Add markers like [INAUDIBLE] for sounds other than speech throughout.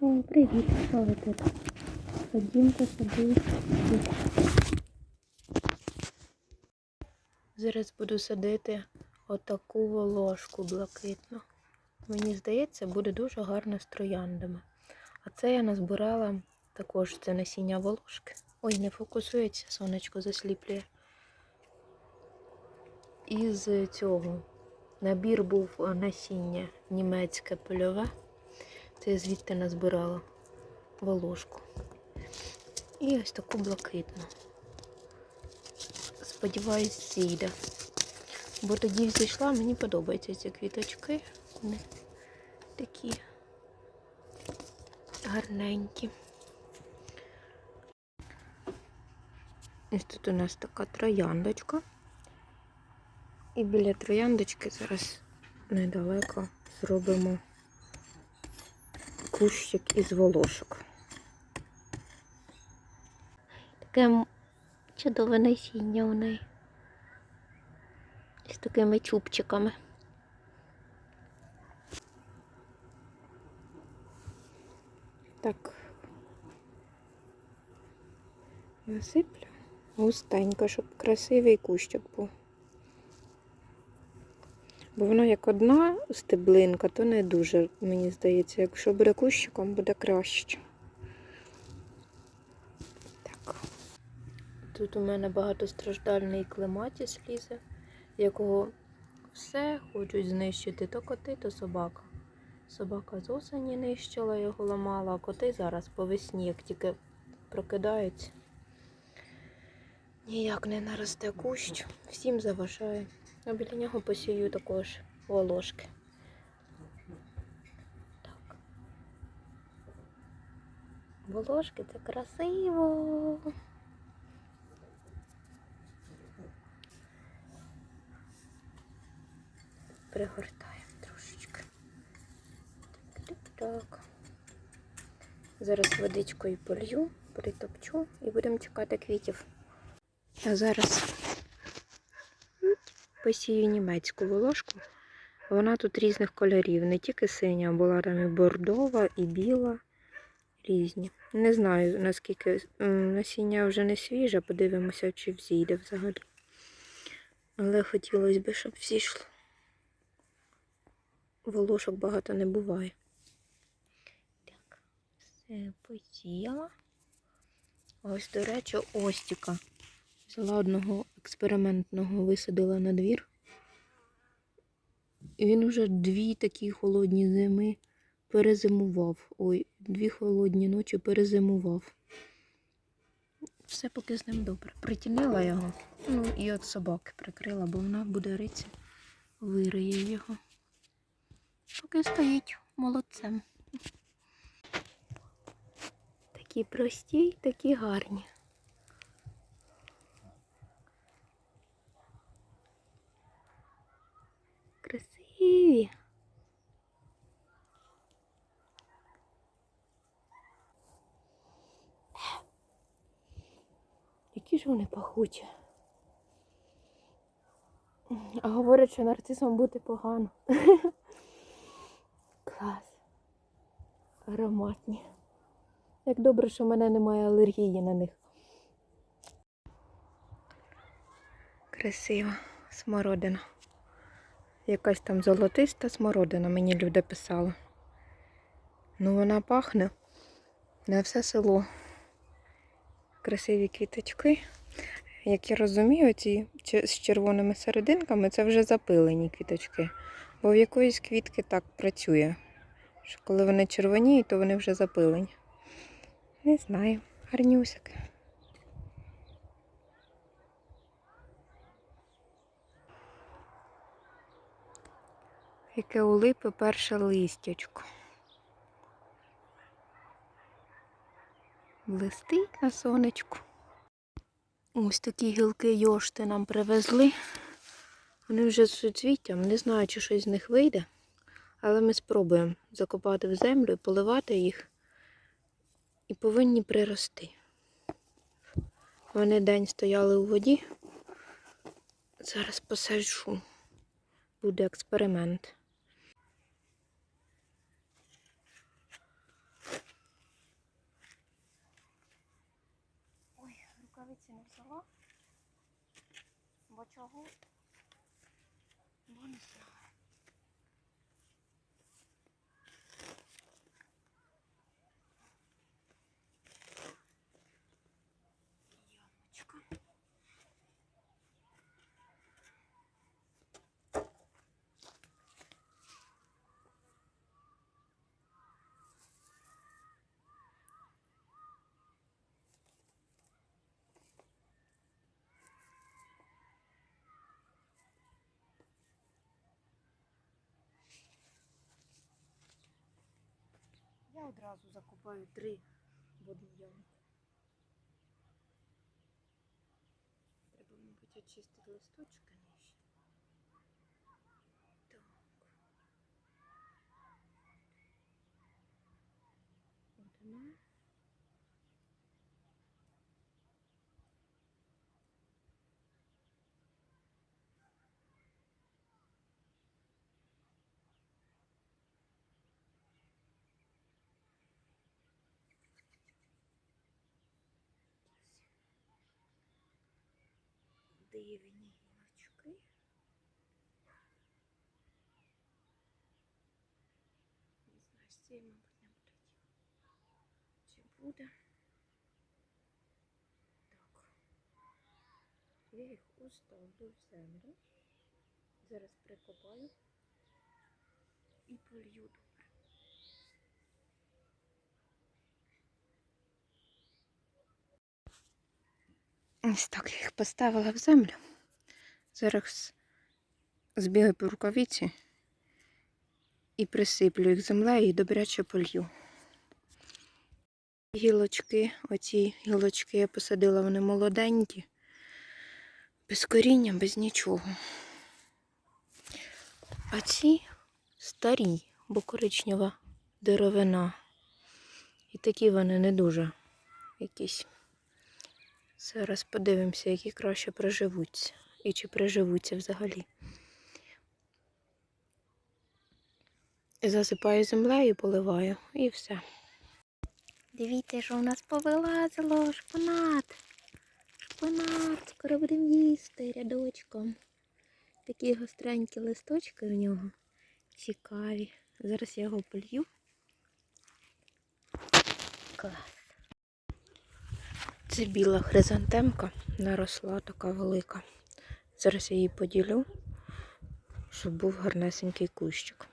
О, привіт, що ви тут? Ходімте собі. Зараз буду садити отаку волошку блакитну. Мені здається, буде дуже гарно з трояндами. А це я назбирала також це насіння волошки. Ой, не фокусується, сонечко засліплює. Із цього набір був е, насіння німецьке польове. Це я звідти назбирала волошку. І ось таку блакитну. Сподіваюсь, зійде. Бо тоді взійшла, мені подобаються ці квіточки. Вони такі гарненькі. Ось тут у нас така трояндочка. І біля трояндочки зараз недалеко зробимо кущик із волошок. Таке чудове насіння у неї. З такими чубчиками. Так. Насиплю густенько, щоб красивий кущик був. Бо воно як одна стеблинка, то не дуже, мені здається. Якщо буде кущиком, буде краще. Так. Тут у мене багатостраждальний клематіс лізе, якого все хочуть знищити. То коти, то собака. Собака з осені нищила, його ламала, а коти зараз по весні, як тільки прокидаються. Ніяк не наросте кущ, всім заважає. А біля нього посію також волошки. Так. Волошки це красиво. Пригортаємо трошечки. Так, так, так. Зараз водичкою полью, притопчу і будемо чекати квітів. А зараз посію німецьку волошку. Вона тут різних кольорів, не тільки синя, була там і бордова, і біла. Різні. Не знаю, наскільки насіння вже не свіже, подивимося, чи взійде взагалі. Але хотілося б, щоб взійшло. Волошок багато не буває. Так, все посіяла. Ось, до речі, остіка. Взяла одного експериментного, висадила на двір. І він уже дві такі холодні зими перезимував. Ой, дві холодні ночі перезимував. Все поки з ним добре. Притінила його. Ну і от собаки прикрила, бо вона буде риться, вириє його. Поки стоїть молодцем. Такі прості, такі гарні. Красиві. Які ж вони пахучі. А говорять, що нарцисом бути погано. [LAUGHS] Клас. Ароматні. Як добре, що в мене немає алергії на них. Красива смородина. Якась там золотиста смородина, мені люди писали. Ну вона пахне на все село. Красиві квіточки. Як я розумію, ці з червоними серединками це вже запилені квіточки. Бо в якоїсь квітки так працює. Що коли вони червоніють, то вони вже запилені. Не знаю, гарнюсик. Яке у липи перше листячко. Блистить на сонечку. Ось такі гілки йошти нам привезли. Вони вже з суцвіттям. Не знаю, чи щось з них вийде. Але ми спробуємо закопати в землю і поливати їх. І повинні прирости. Вони день стояли у воді. Зараз посаджу. Буде експеримент. чого? Бо не знаю. Ямочка. Я одразу закупаю три в. Треба, мабуть, очистити листочки нижче. Так. Одна. Дивні гілочки. Не знаю, з цієї, мабуть, не діла. Чи буде? Так. Я їх уставлю в землю. Зараз прикопаю і полью Ось так я їх поставила в землю. Зараз збігаю по рукавиці і присиплю їх землею і добряче полью. Гілочки, оці гілочки я посадила, вони молоденькі, без коріння, без нічого. А ці старі, бо коричнева деревина. І такі вони не дуже якісь. Зараз подивимося, які краще приживуться. І чи приживуться взагалі. Засипаю землею, поливаю і все. Дивіться, що у нас повилазило шпинат. Шпинат, скоро будемо їсти рядочком. Такі гостренькі листочки в нього. Цікаві. Зараз я його полью. Клас. Це біла хризантемка наросла така велика. Зараз я її поділю, щоб був гарнесенький кущик.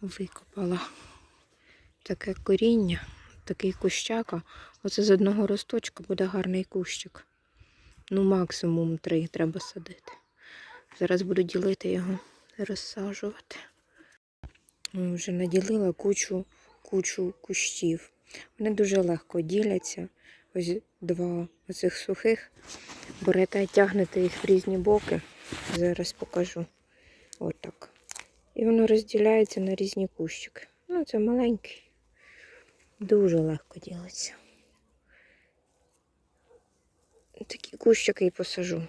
Викопала таке коріння, такий кущака. Оце з одного росточка буде гарний кущик. Ну, максимум три треба садити. Зараз буду ділити його, розсаджувати. Вже наділила кучу, кучу кущів. Вони дуже легко діляться. Ось два оцих сухих. Берете, тягнете їх в різні боки. Зараз покажу. Отак. І воно розділяється на різні кущики. Ну, це маленький. Дуже легко ділиться. Такі кущики і посажу.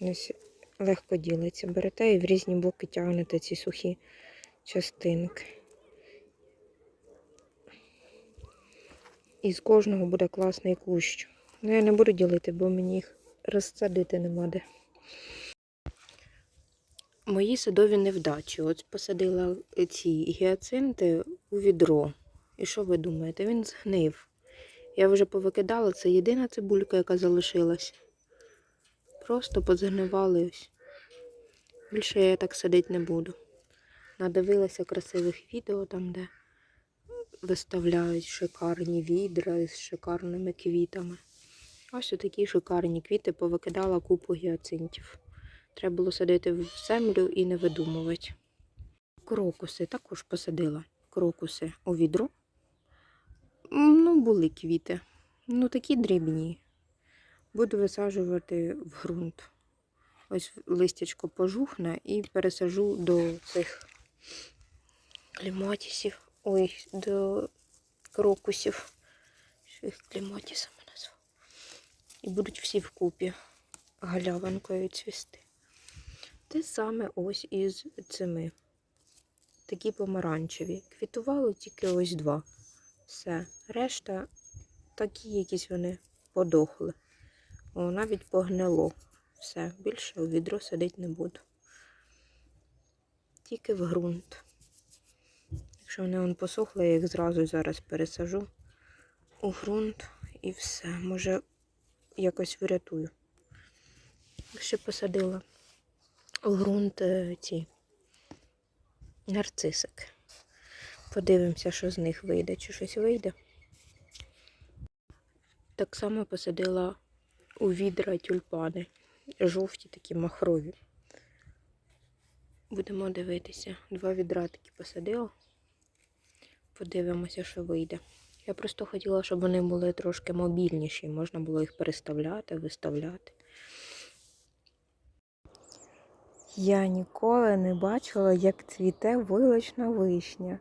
Ось легко ділиться. Берете і в різні боки тягнете ці сухі частинки. І з кожного буде класний кущ. Ну, я не буду ділити, бо мені їх розсадити нема де. Мої садові невдачі. От посадила ці гіацинти у відро. І що ви думаєте? Він згнив. Я вже повикидала, це єдина цибулька, яка залишилась. Просто позгнивали ось. Більше я так садити не буду. Надивилася красивих відео там, де виставляють шикарні відра з шикарними квітами. Ось такі шикарні квіти повикидала купу гіацинтів. Треба було садити в землю і не видумувати. Крокуси також посадила. Крокуси у відро. Ну, були квіти. Ну, такі дрібні. Буду висаджувати в ґрунт. Ось листячко пожухне і пересажу до цих кліматісів. Ой, до крокусів. Що їх кліматісами назвав. І будуть всі вкупі галявинкою цвісти. Те саме ось із цими. Такі помаранчеві. Квітувало тільки ось два. Все. Решта такі якісь вони подохли. О, навіть погнило. Все, більше у відро садити не буду. Тільки в ґрунт. Якщо вони вон посохли, я їх зразу зараз пересажу у ґрунт і все. Може, якось врятую. Ще посадила у ґрунт е, ці нарцисики. Подивимося, що з них вийде, чи щось вийде. Так само посадила у відра тюльпани. Жовті такі махрові. Будемо дивитися. Два відра такі посадила. Подивимося, що вийде. Я просто хотіла, щоб вони були трошки мобільніші. Можна було їх переставляти, виставляти. Я ніколи не бачила, як цвіте вилочна вишня.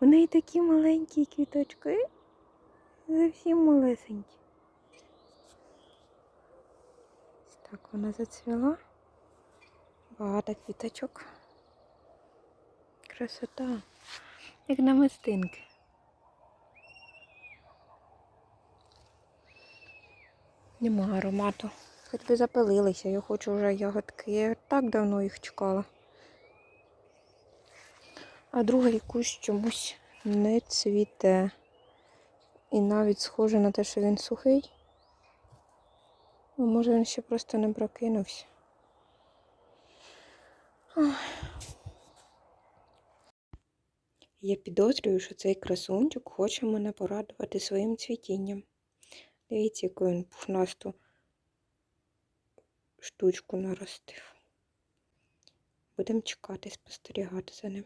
У неї такі маленькі квіточки. Зовсім малесенькі. Так вона зацвіла. Багато квіточок. Красота. Як намистинки. Нема аромату. Хоч би запилилися, я хочу вже ягодки. Я так давно їх чекала. А другий кущ чомусь не цвіте. І навіть схоже на те, що він сухий. Ну, може він ще просто не прокинувся. Ой. Я підозрюю, що цей красунчик хоче мене порадувати своїм цвітінням. Дивіться, яку він пухнасту штучку наростив. Будемо чекати, спостерігати за ним.